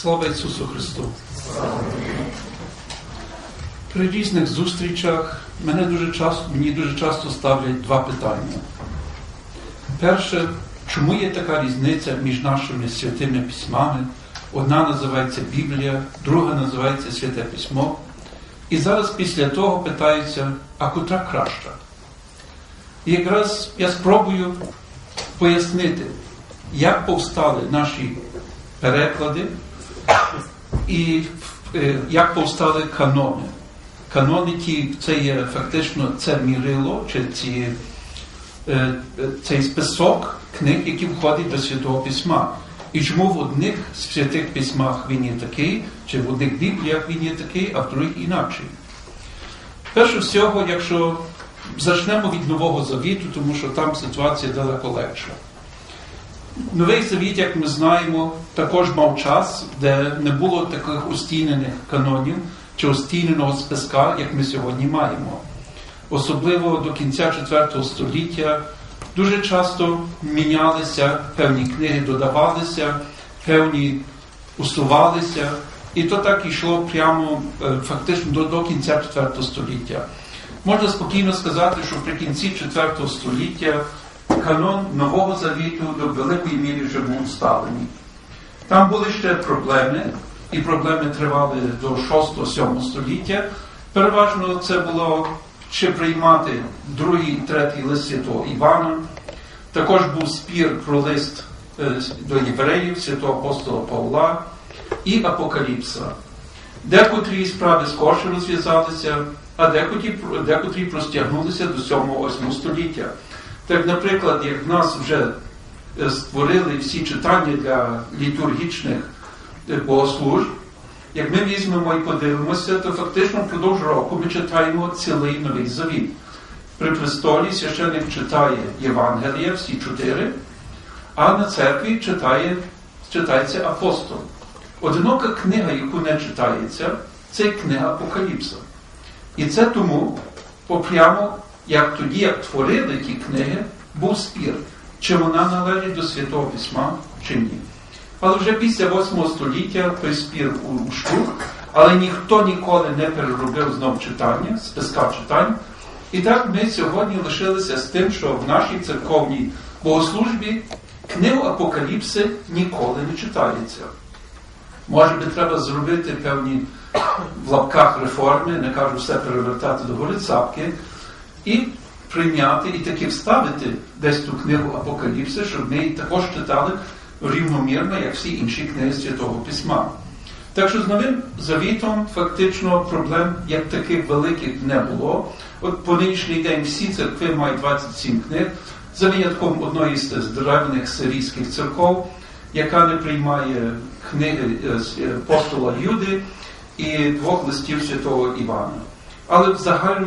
Слава Ісусу Христу! При різних зустрічах мене дуже часто, мені дуже часто ставлять два питання. Перше, чому є така різниця між нашими святими письмами? Одна називається Біблія, друга називається Святе Письмо. І зараз після того питаються, а котра краща? І якраз я спробую пояснити, як повстали наші переклади і е, як повстали канони. Канони це є фактично це мірило, чи ці, е, е, цей список книг, які входять до Святого Письма. І чому в одних святих письмах він є такий, чи в одних бібліях він є такий, а в других інакший. Перше всього, якщо почнемо від Нового Завіту, тому що там ситуація далеко легша. Новий Завіт, як ми знаємо, також мав час, де не було таких устійнених канонів чи устійненого списка, як ми сьогодні маємо. Особливо до кінця IV століття дуже часто мінялися певні книги, додавалися, певні усувалися, і то так йшло прямо е, фактично до, до кінця IV століття. Можна спокійно сказати, що при кінці IV століття канон Нового Завіту до великої міри вже був усталений. Там були ще проблеми, і проблеми тривали до 6-7 століття. Переважно це було чи приймати другий третій лист святого Івана. Також був спір про лист до євреїв, святого апостола Павла і Апокаліпса. Декотрі справи скорше розв'язалися, а декотрі, декотрі простягнулися до 7-8 століття. Так, наприклад, як в нас вже створили всі читання для літургічних богослужб, як ми візьмемо і подивимося, то фактично впродовж року ми читаємо цілий новий завіт. При престолі священник читає Євангелія, всі чотири, а на церкві читає, читається апостол. Одинока книга, яку не читається, це книга Апокаліпса. І це тому, попрямо, як тоді, як творили ті книги, був спір, чи вона належить до Святого Письма, чи ні. Але вже після 8 століття той спір ущух, але ніхто ніколи не переробив знов читання, списка читань. І так ми сьогодні лишилися з тим, що в нашій церковній богослужбі книгу Апокаліпси ніколи не читається. Може би, треба зробити певні в лапках реформи, не кажу все перевертати до гори цапки, і прийняти, і таки вставити десь ту книгу Апокаліпси, щоб ми її також читали рівномірно, як всі інші книги Святого Письма. Так що з новим завітом фактично проблем як таких великих не було. От по нинішній день всі церкви мають 27 книг, за винятком одної з древних сирійських церков, яка не приймає книги апостола Юди і двох листів святого Івана. Але взагалі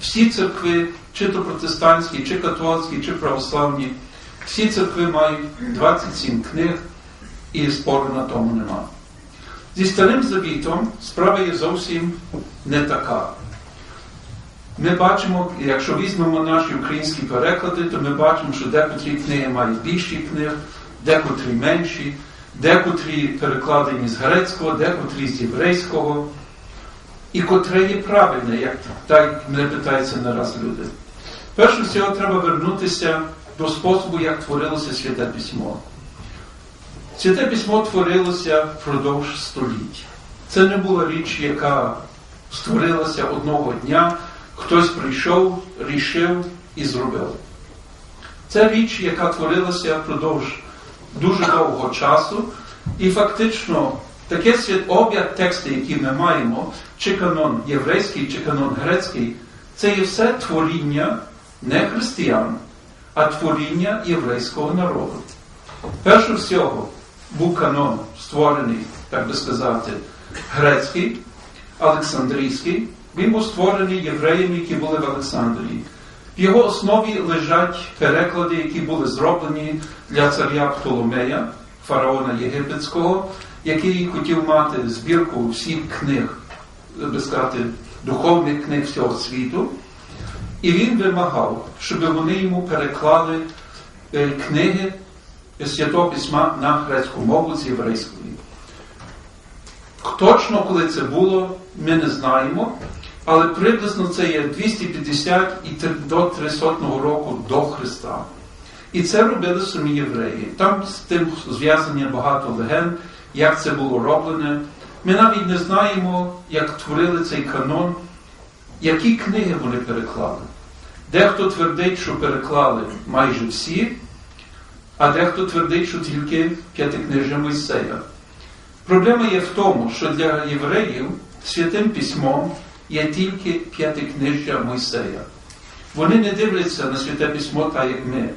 всі церкви, чи то протестантські, чи католицькі, чи православні, всі церкви мають 27 книг, і спору на тому нема. Зі старим завітом справа є зовсім не така. Ми бачимо, якщо візьмемо наші українські переклади, то ми бачимо, що декотрі книги мають більші книг, декотрі менші, декотрі перекладені з грецького, декотрі з єврейського. І котре є правильне, як так мене питаються нараз люди. Перше всього треба вернутися до способу, як творилося Святе Письмо. Святе Письмо творилося впродовж століть. Це не була річ, яка створилася одного дня, хтось прийшов, рішив і зробив. Це річ, яка творилася впродовж дуже довгого часу, і фактично таке об'яд тексти, які ми маємо, чи канон єврейський, чи канон грецький, це є все творіння не християн, а творіння єврейського народу. Перше всього був канон створений, так би сказати, грецький, Олександрійський. Він був створений євреями, які були в Олександрії. В його основі лежать переклади, які були зроблені для царя Птоломея, фараона Єгипетського, який хотів мати збірку всіх книг, би сказати, духовних книг всього світу. І він вимагав, щоб вони йому переклали книги Святого Письма на грецьку мову з єврейської. Точно, коли це було, ми не знаємо, але приблизно це є 250 і до 300 року до Христа. І це робили самі євреї. Там з тим зв'язані багато легенд, як це було роблене. Ми навіть не знаємо, як творили цей канон, які книги вони переклали. Дехто твердить, що переклали майже всі, а дехто твердить, що тільки п'ятикнижжя Мойсея. Проблема є в тому, що для євреїв святим письмом є тільки п'ятикнижжя Мойсея. Вони не дивляться на святе письмо так, як ми.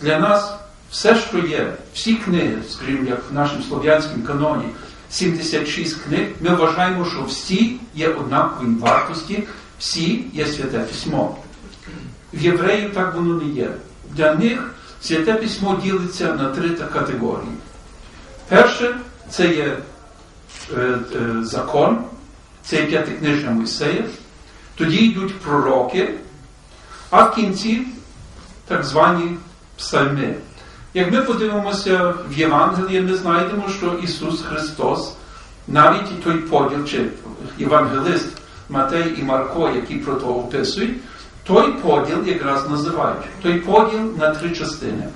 Для нас все, що є, всі книги, скажімо, як в нашому слов'янському каноні, 76 книг, ми вважаємо, що всі є однакової вартості, всі є святе письмо. В євреїв так воно не є. Для них святе письмо ділиться на три категорії. Перше це є е, е, закон, це є п'ятикнижня Мойсея, тоді йдуть пророки, а в кінці так звані псальми. Як ми подивимося в Євангелії, ми знайдемо, що Ісус Христос, навіть той поділ, чи євангелист Матей і Марко, які про то описують, той поділ якраз називають. Той поділ на три частини.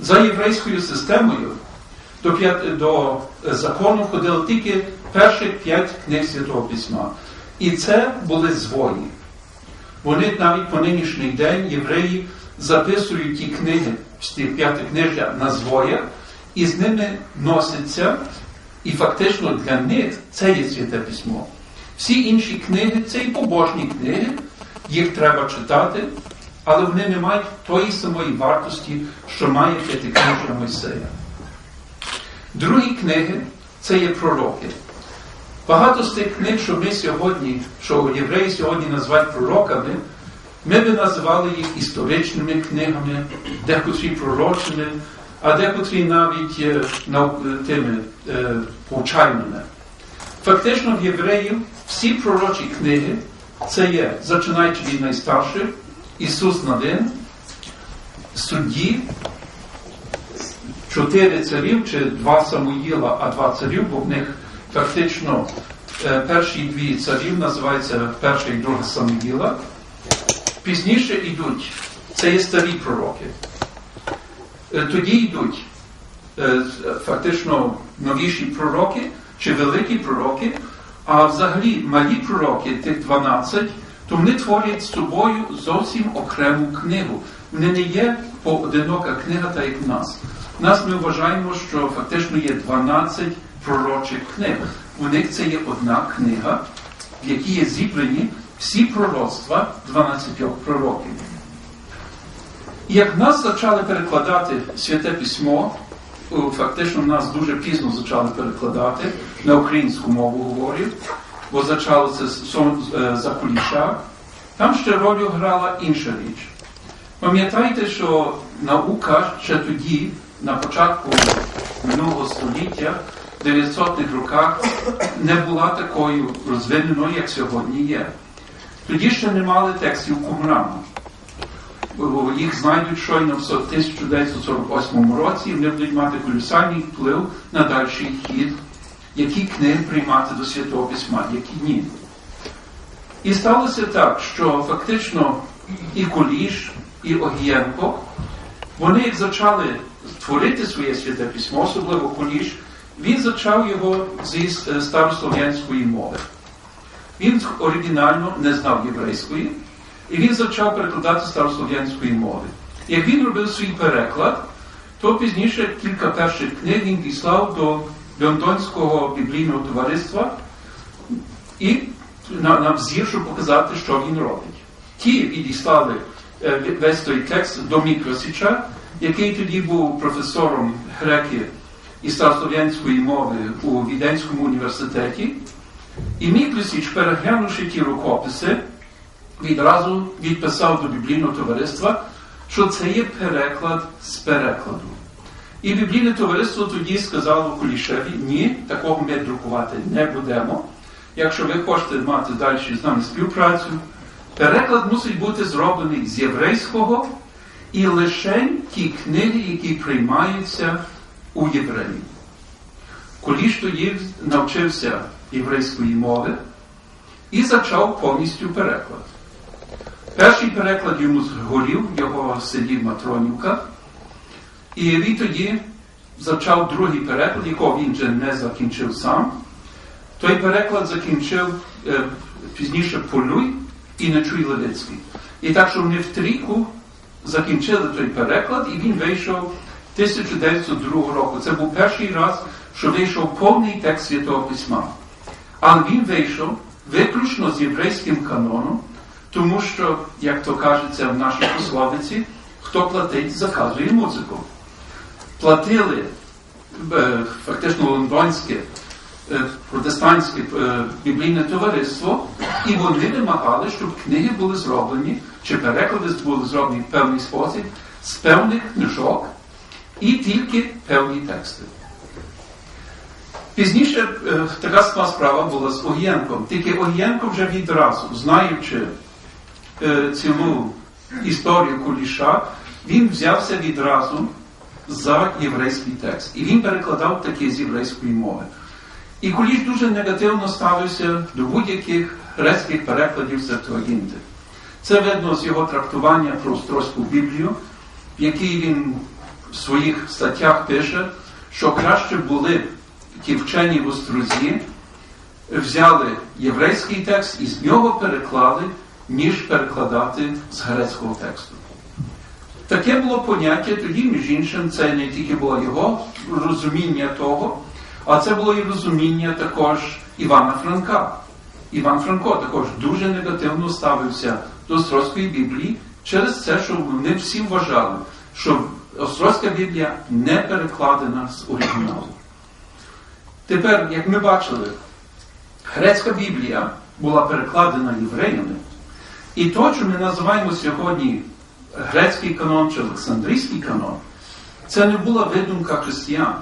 За єврейською системою до, до е, закону входило тільки перших п'ять книг Святого Письма. І це були звої. Вони навіть по нинішній день євреї записують ті книги, ті п'ятикнижжя на звоях, і з ними носяться, і фактично для них це є святе письмо. Всі інші книги це і побожні книги, їх треба читати, але вони не мають тої самої вартості, що має п'ятикнижжя Мойсея. Другі книги це є пророки. Багато з тих книг, що ми сьогодні, що євреї сьогодні називають пророками, ми би називали їх історичними книгами, декотрі пророчими, а декотрі навіть е, е, тими е, повчальними. Фактично в євреїв всі пророчі книги це є, починаючи від найстарших, Ісус Навин, судді, чотири царів чи два Самуїла, а два царів, бо в них фактично перші дві царів називаються перша і друга Самуїла. Пізніше йдуть, це є старі пророки. Е, Тоді йдуть е, фактично новіші пророки чи великі пророки, а взагалі малі пророки, тих 12, то вони творять з собою зовсім окрему книгу. Вони не є поодинока книга, так як в нас. В нас ми вважаємо, що фактично є 12 пророчих книг. У них це є одна книга, в якій є зібрані всі пророцтва 12 пророків. І як нас почали перекладати святе письмо, фактично нас дуже пізно почали перекладати на українську мову говорю, бо почало це е, за куліша, там ще роль грала інша річ. Пам'ятайте, що наука ще тоді, на початку минулого століття, в 900-х роках, не була такою розвиненою, як сьогодні є. Тоді ще не мали текстів Кумрану. Їх знайдуть щойно в 1948 році, і вони будуть мати колосальний вплив на дальший хід, які книги приймати до Святого Письма, які ні. І сталося так, що фактично і Куліш, і Огієнко, вони почали творити своє святе письмо, особливо Куліш, він почав його зі старослов'янської мови. Він оригінально не знав єврейської, і він почав перекладати старослов'янської мови. Як він робив свій переклад, то пізніше кілька перших книг він діслав до Лондонського біблійного товариства і на, на взір, щоб показати, що він робить. Ті відіслали е, весь той текст до Мікросіча, який тоді був професором греки і старослов'янської мови у Віденському університеті. І Міклісіч, переглянувши ті рукописи, відразу відписав до біблійного товариства, що це є переклад з перекладу. І біблійне товариство тоді сказало Кулішеві, ні, такого ми друкувати не будемо. Якщо ви хочете мати далі з нами співпрацю, переклад мусить бути зроблений з єврейського і лише ті книги, які приймаються у євреїв. Куліш тоді навчився єврейської мови і почав повністю переклад. Перший переклад йому згорів, його сидів Матронівка, і він тоді почав другий переклад, якого він вже не закінчив сам. Той переклад закінчив е, пізніше Полюй і Нечуй Левицький. І так, що вони в трійку закінчили той переклад, і він вийшов 1902 року. Це був перший раз, що вийшов повний текст Святого Письма. Але він вийшов виключно з єврейським каноном, тому що, як то кажеться в нашій пословиці, хто платить, заказує музику. Платили е, фактично лондонське е, протестантське е, біблійне товариство, і вони вимагали, щоб книги були зроблені, чи переклади були зроблені в певний спосіб з певних книжок і тільки певні тексти. Пізніше е, така сама справа була з Огієнком. Тільки Огієнко вже відразу, знаючи е, цілу історію Куліша, він взявся відразу за єврейський текст. І він перекладав таке з єврейської мови. І Куліш дуже негативно ставився до будь-яких грецьких перекладів Септуагінти. Це видно з його трактування про Острозьку Біблію, в якій він в своїх статтях пише, що краще були ті вчені в Острозі, взяли єврейський текст і з нього переклали, ніж перекладати з грецького тексту. Таке було поняття тоді, між іншим, це не тільки було його розуміння того, а це було і розуміння також Івана Франка. Іван Франко також дуже негативно ставився до Острозької Біблії через це, що вони всі вважали, що Острозька Біблія не перекладена з оригіналу. Тепер, як ми бачили, грецька Біблія була перекладена євреями, і то, що ми називаємо сьогодні грецький канон чи Олександрійський канон, це не була видумка християн.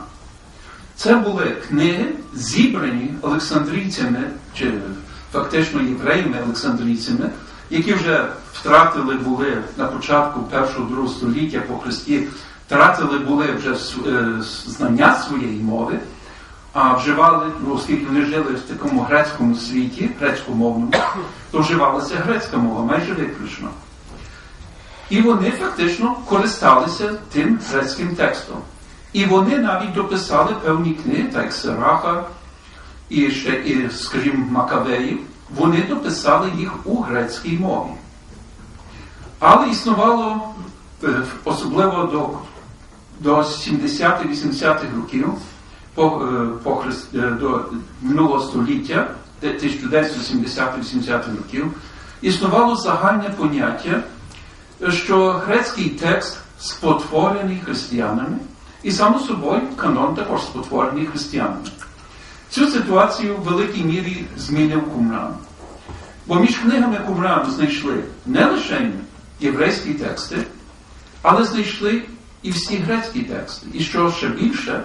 Це були книги, зібрані Олександрійцями, чи фактично євреями Олександрійцями, які вже втратили були на початку першого-другого століття по Христі, втратили були вже знання своєї мови, а вживали, ну, оскільки вони жили в такому грецькому світі, грецькомовному, то вживалася грецька мова майже виключно. І вони фактично користалися тим грецьким текстом. І вони навіть дописали певні книги, так як Сираха і ще, і, скажімо, Макавеїв, вони дописали їх у грецькій мові. Але існувало, особливо до до 70-80-х років по, по Христ, до минулого століття, 1970-80-х років, існувало загальне поняття, що грецький текст спотворений християнами, і само собою канон також спотворений християнами. Цю ситуацію в великій мірі змінив Кумран. Бо між книгами Кумрану знайшли не лише єврейські тексти, але знайшли і всі грецькі тексти. І що ще більше,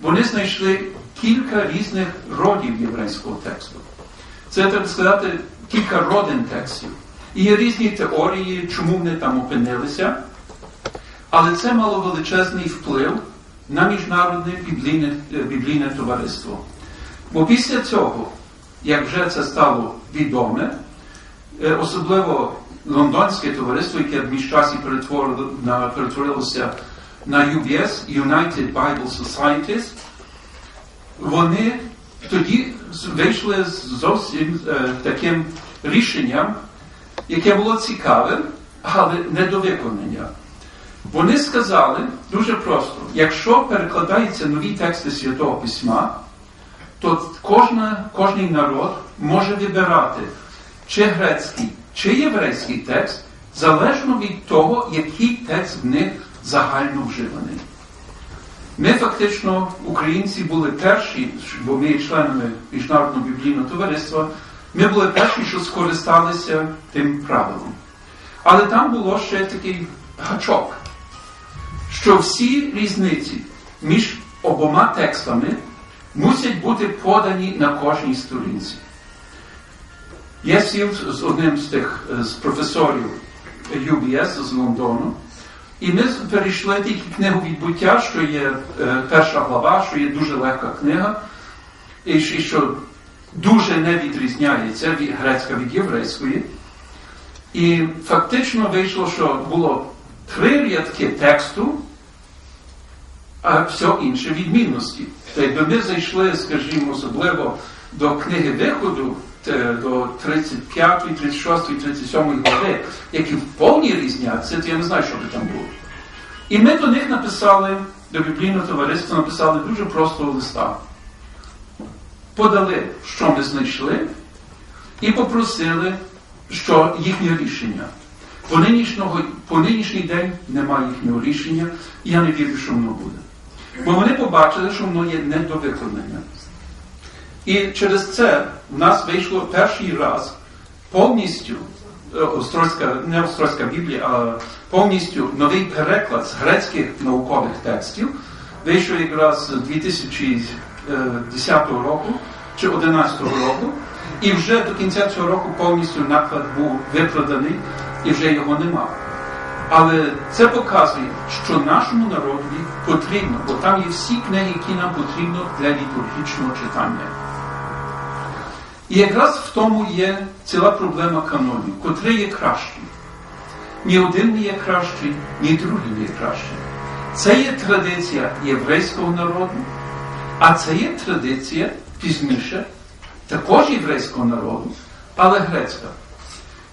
вони знайшли кілька різних родів єврейського тексту. Це, так сказати, кілька родин текстів. І є різні теорії, чому вони там опинилися, але це мало величезний вплив на міжнародне біблійне, біблійне товариство. Бо після цього, як вже це стало відоме, особливо лондонське товариство, яке в між часі перетворилося на UBS, United Bible Societies, вони тоді вийшли з зовсім таким рішенням, яке було цікавим, але не до виконання. Вони сказали дуже просто: якщо перекладаються нові тексти Святого Письма, то кожна, кожний народ може вибирати чи грецький, чи єврейський текст, залежно від того, який текст в них загально вживаний. Ми фактично, українці, були перші, бо ми є членами Міжнародного біблійного товариства, ми були перші, що скористалися тим правилом. Але там було ще такий гачок, що всі різниці між обома текстами мусять бути подані на кожній сторінці. Я сів з одним з тих з професорів UBS з Лондону, І ми перейшли тільки книгу відбуття, що є е, перша глава, що є дуже легка книга, і що дуже не відрізняється від грецька від єврейської. І фактично вийшло, що було три рядки тексту, а все інше відмінності. Та якби ми зайшли, скажімо, особливо до книги виходу, до 35, 36, 37 глави, які в повній різняться, то я не знаю, що би там було. І ми до них написали, до біблійного товариства написали дуже простого листа. Подали, що ми знайшли, і попросили, що їхнє рішення. По, по нинішній день немає їхнього рішення, і я не вірю, що воно буде. Бо вони побачили, що воно є не до виконання. І через це в нас вийшло перший раз повністю е, Острозька, не Острозька Біблія, а повністю новий переклад з грецьких наукових текстів. Вийшов якраз 2010 року чи 2011 року. І вже до кінця цього року повністю наклад був викладений і вже його нема. Але це показує, що нашому народові потрібно, бо там є всі книги, які нам потрібно для літургічного читання. І якраз в тому є ціла проблема канонів, котрий є кращий. Ні один не є кращий, ні другий не є кращий. Це є традиція єврейського народу, а це є традиція пізніше також єврейського народу, але грецька.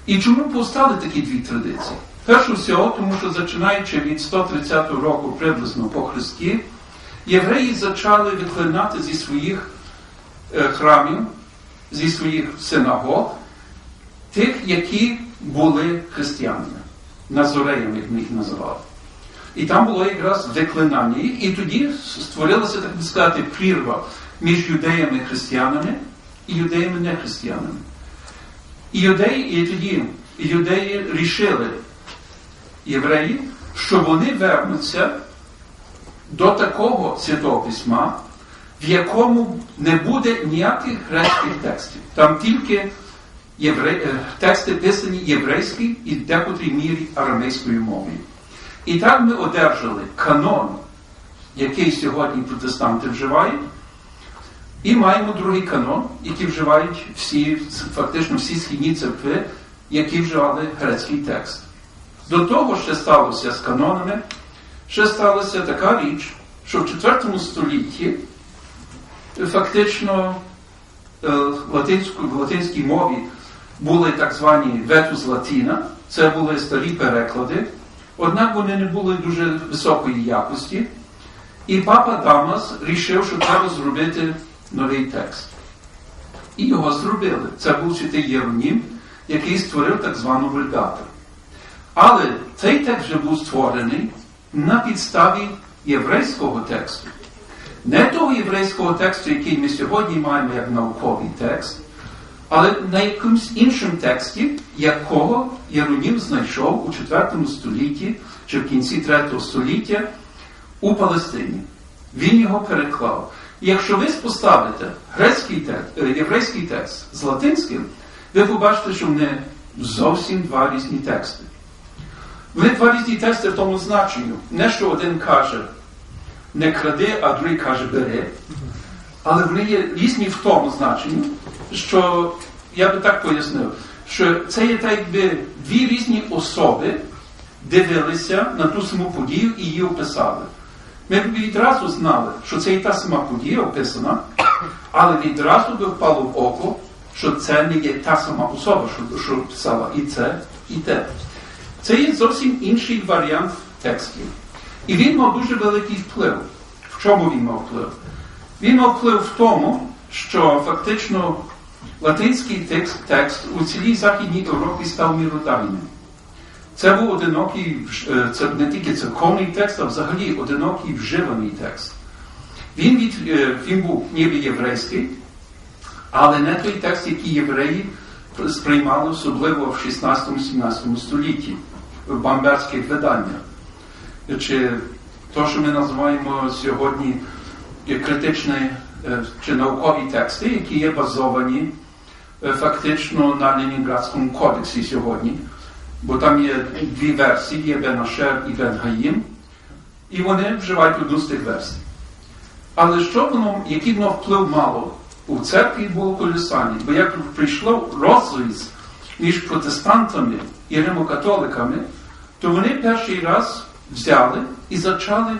І чому повстали такі дві традиції? Перше всього, тому що починаючи від 130 року приблизно по Христі, євреї почали виклинати зі своїх е, храмів, зі своїх синагог, тих, які були християнами, назореями, їх називали. І там було якраз виклинання і тоді створилася, так би сказати, прірва між юдеями християнами і юдеями не християнами. І юдеї, і тоді юдеї рішили, євреї, що вони вернуться до такого святого письма, в якому не буде ніяких грецьких текстів. Там тільки євре... е, тексти писані єврейські і в декотрій мірі арамейською мовою. І так ми одержали канон, який сьогодні протестанти вживають, і маємо другий канон, який вживають всі, фактично всі східні церкви, які вживали грецький текст. До того ще сталося з канонами, ще сталася така річ, що в IV столітті фактично е, в латинській мові були так звані ветус латіна, це були старі переклади, однак вони не були дуже високої якості. І папа Дамас рішив, що треба зробити новий текст. І його зробили. Це був святий Єронім, який створив так звану вульгату. Але цей текст вже був створений на підставі єврейського тексту. Не того єврейського тексту, який ми сьогодні маємо як науковий текст, але на якомусь іншому тексті, якого Єронім знайшов у 4 столітті чи в кінці 3 століття у Палестині. Він його переклав. І якщо ви споставите грецький текст, єврейський текст з латинським, ви побачите, що вони зовсім два різні тексти. Вони два різні тексти в тому значенню. Не що один каже не кради, а другий каже бери. Але вони є різні в тому значенні, що я би так пояснив, що це є так, якби дві різні особи дивилися на ту саму подію і її описали. Ми б відразу знали, що це і та сама подія описана, але відразу би впало в око, що це не є та сама особа, що, що писала і це, і те. Це є зовсім інший варіант текстів. І він мав дуже великий вплив. В чому він мав вплив? Він мав вплив в тому, що фактично латинський текст, текст у цілій Західній Європі став міродайним. Це був одинокий, е, це не тільки церковний текст, а взагалі одинокий вживаний текст. Він, від, е, він був ніби єврейський, але не той текст, який євреї сприймали особливо в 16-17 столітті в бамберських виданнях. Чи то, що ми називаємо сьогодні критичні е, чи наукові тексти, які є базовані е, фактично на Ленінградському кодексі сьогодні, бо там є дві версії, є Бен Ашер і Бен Гаїм, і вони вживають одну з тих версій. Але що воно, який воно вплив мало у церкві було колісальний, бо як прийшло розріз між протестантами і римокатоликами, то вони перший раз взяли і почали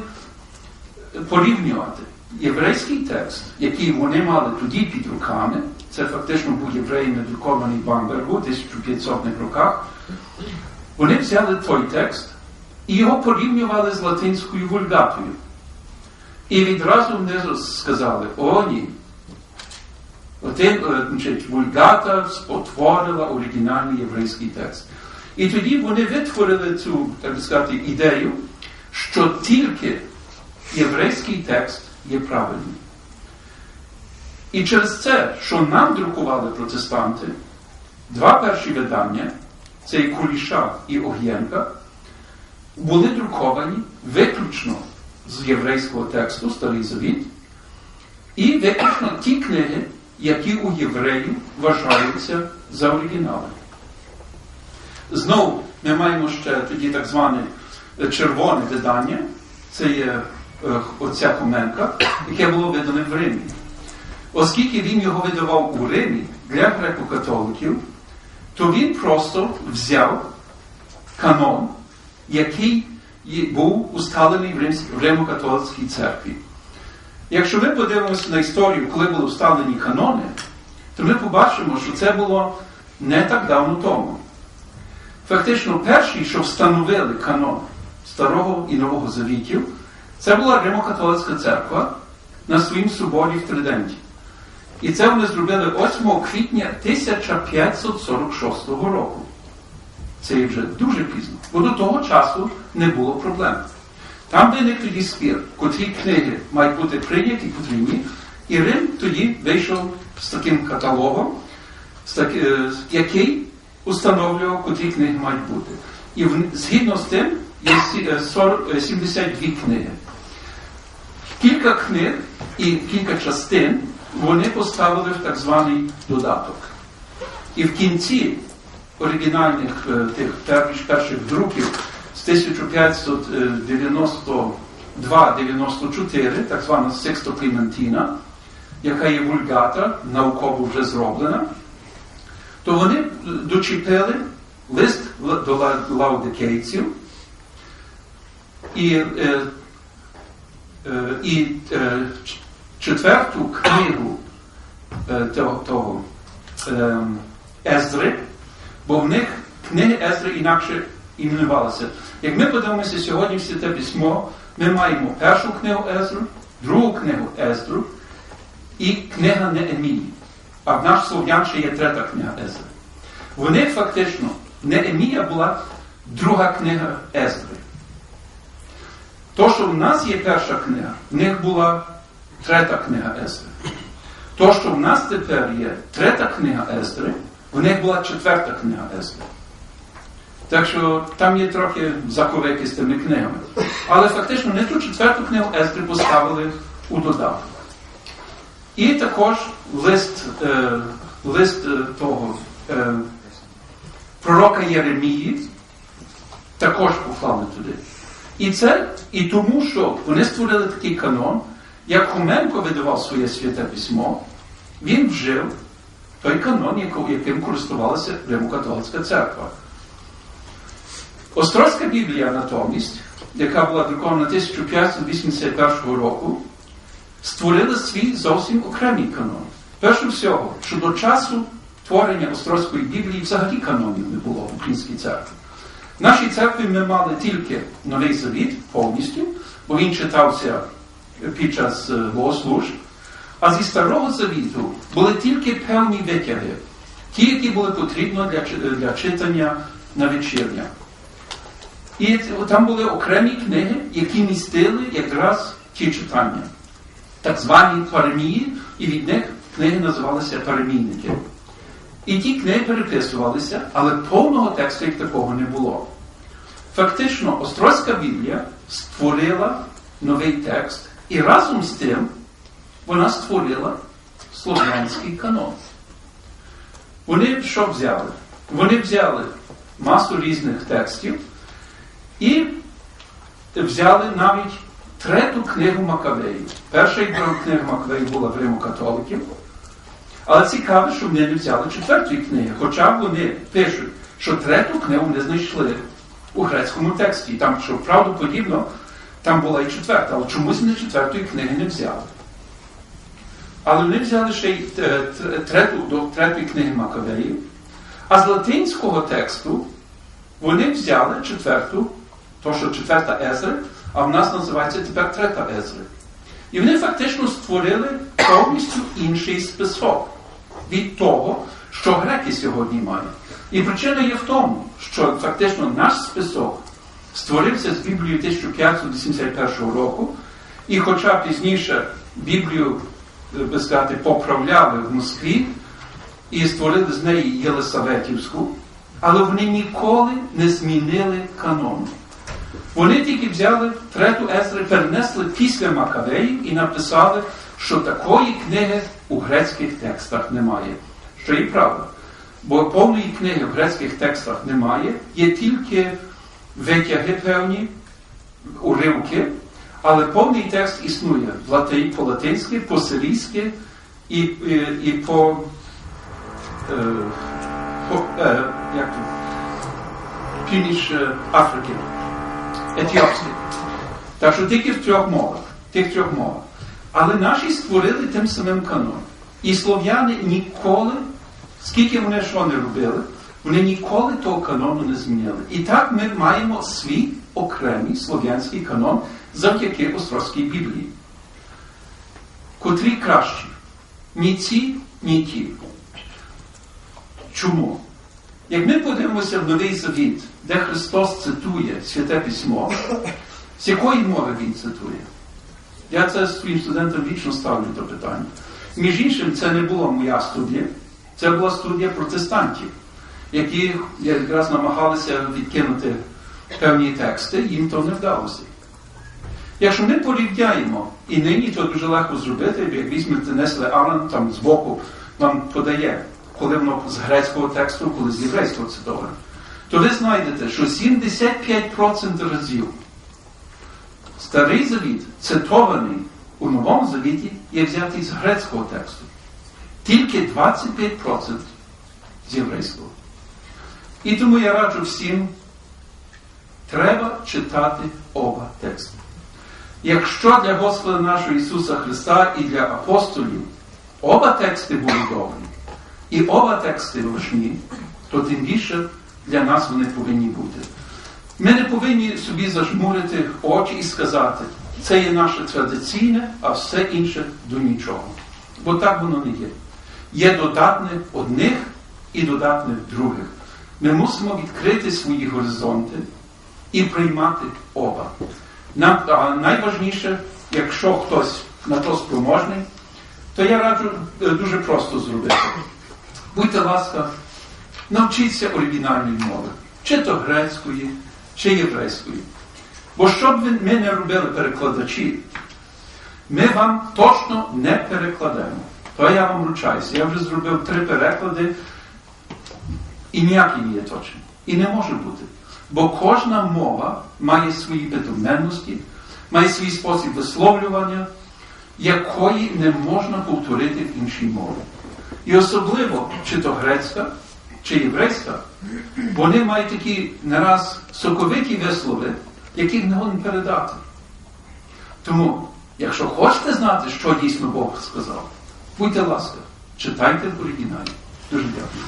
порівнювати єврейський текст, який вони мали тоді під руками, це фактично був єврей надрукований в Бамбергу в 1500-х роках. Вони взяли той текст і його порівнювали з латинською вульгатою. І відразу вони сказали, о ні. Е, вульгата спотворила оригінальний єврейський текст. І тоді вони витворили цю, так сказати, ідею, що тільки єврейський текст є правильним. І через це, що нам друкували протестанти, два перші видання, це і Куліша і Ог'єнка, були друковані виключно з єврейського тексту, Старий Завіт, і виключно ті книги, які у євреїв вважаються за оригінали. Знову ми маємо ще тоді так зване червоне видання, це є е, оця Хоменка, яке було видане в Римі. Оскільки він його видавав у Римі для греко-католиків, то він просто взяв канон, який був усталений в Римо-католицькій церкві. Якщо ми подивимося на історію, коли були вставлені канони, то ми побачимо, що це було не так давно тому. Фактично, перші, що встановили канон Старого і Нового Завітів, це була Римо-католицька церква на своїм соборі в Триденті. І це вони зробили 8 квітня 1546 року. Це вже дуже пізно, бо до того часу не було проблем. Там виник тоді спір, котрі книги мають бути прийняті, котрі. І Рим тоді вийшов з таким каталогом, е, який установлював, котрі книги мають бути. І згідно з тим є сі- е, 40, е, 72 книги. Кілька книг і кілька частин вони поставили в так званий додаток. І в кінці оригінальних е, тих перших, друків з 1592-94, так звана Сиксто Кліментіна, яка є вульгата, науково вже зроблена, то вони дочепили лист до ла- лаудикейців і, е, е, і е, четверту книгу того, того е, Ездри, бо в них книги Ездри інакше іменувалися. Як ми подивимося сьогодні в Святе Письмо, ми маємо першу книгу Езру, другу книгу Ездру і книга Неемії. А в наш слов'ян ще є третя книга Езри. Вони фактично, Неемія була друга книга Ездри. То, що в нас є перша книга, в них була третя книга Езри. То, що в нас тепер є третя книга Ездри, в них була четверта книга Ездри. Так що там є трохи заковики з тими книгами. Але фактично не ту четверту книгу Ездри поставили у додаток. І також лист, е, лист е, того е, пророка Єремії також поклали туди. І це і тому, що вони створили такий канон, як Хоменко видавав своє святе письмо, він вжив той канон, яким користувалася Римо-католицька церква. Острозька Біблія натомість, яка була друкована 1581 року, створила свій зовсім окремий канон. Перше всього, що до часу творення Острозької Біблії взагалі канонів не було в українській церкві. В нашій церкві ми мали тільки Новий Завіт повністю, бо він читався під час е, богослужб. А зі Старого Завіту були тільки певні витяги, ті, які були потрібні для, для читання на вечірня. І там були окремі книги, які містили якраз ті читання, так звані паремії, і від них книги називалися паремійники. І ті книги переписувалися, але повного тексту як такого не було. Фактично, Острозька Біблія створила новий текст, і разом з тим вона створила слов'янський канон. Вони що взяли? Вони взяли масу різних текстів і взяли навіть трету книгу Макавеїв. Перша і книга Макавеїв була в Римо-католиків. Але цікаво, що вони не взяли четвертої книги, хоча вони пишуть, що третю книгу не знайшли у грецькому тексті. Там, що правдоподібно, там була і четверта, але чомусь вони четвертої книги не взяли. Але вони взяли ще й е, трету, до третьої книги Макавеїв. А з латинського тексту вони взяли четверту, то що четверта Езри, а в нас називається тепер трета Езри. І вони фактично створили повністю інший список від того, що греки сьогодні мають. І причина є в тому, що фактично наш список створився з Біблією 1581 року, і хоча пізніше Біблію, е, би сказати, поправляли в Москві і створили з неї Єлисаветівську, але вони ніколи не змінили канону. Вони тільки взяли трету Езри, перенесли після Макавеїв і написали, що такої книги у грецьких текстах немає. Що і правда. Бо повної книги в грецьких текстах немає, є тільки витяги певні, уривки, але повний текст існує по-латинськи, по-сирійськи і, і, і по, е, по е, як північ е, Африки етіопський. Так що тільки в трьох мовах. Тих трьох мовах. Але наші створили тим самим канон. І слов'яни ніколи, скільки вони що не робили, вони ніколи того канону не змінили. І так ми маємо свій окремий слов'янський канон завдяки Острозькій Біблії. Котрі кращі? Ні ці, ні ті. Чому? Як ми подивимося в Новий Завіт, де Христос цитує Святе Письмо, з якої мови Він цитує? Я це своїм студентам вічно ставлю то питання. Між іншим, це не була моя студія, це була студія протестантів, які якраз намагалися відкинути певні тексти, їм то не вдалося. Якщо ми порівняємо, і нині то дуже легко зробити, як візьмете Несле Аллен, там збоку вам подає, коли воно з грецького тексту, коли з єврейського цитовано, то ви знайдете, що 75% разів Старий Завіт, цитований у Новому Завіті, є взятий з грецького тексту. Тільки 25% з єврейського. І тому я раджу всім, треба читати оба тексти. Якщо для Господа нашого Ісуса Христа і для апостолів оба тексти були добрі, і оба тексти важні, то тим більше для нас вони повинні бути. Ми не повинні собі зажмурити очі і сказати, це є наше традиційне, а все інше до нічого. Бо так воно не є. Є додатне одних і додатне других. Ми мусимо відкрити свої горизонти і приймати оба. Нам, а найважніше, якщо хтось на то спроможний, то я раджу е, дуже просто зробити. Будьте ласка, навчіться оригінальної мови, чи то грецької, чи єврейської. Бо що б ми не робили перекладачі, ми вам точно не перекладемо. То я вам ручаюся. Я вже зробив три переклади, і ніякий не є точний. І не може бути. Бо кожна мова має свої бездоменності, має свій спосіб висловлювання, якої не можна повторити в іншій мові. І особливо, чи то грецька, чи єврейська, вони мають такі не раз соковиті вислови, яких не можна передати. Тому, якщо хочете знати, що дійсно Бог сказав, будьте ласка, читайте в оригіналі. Дуже дякую.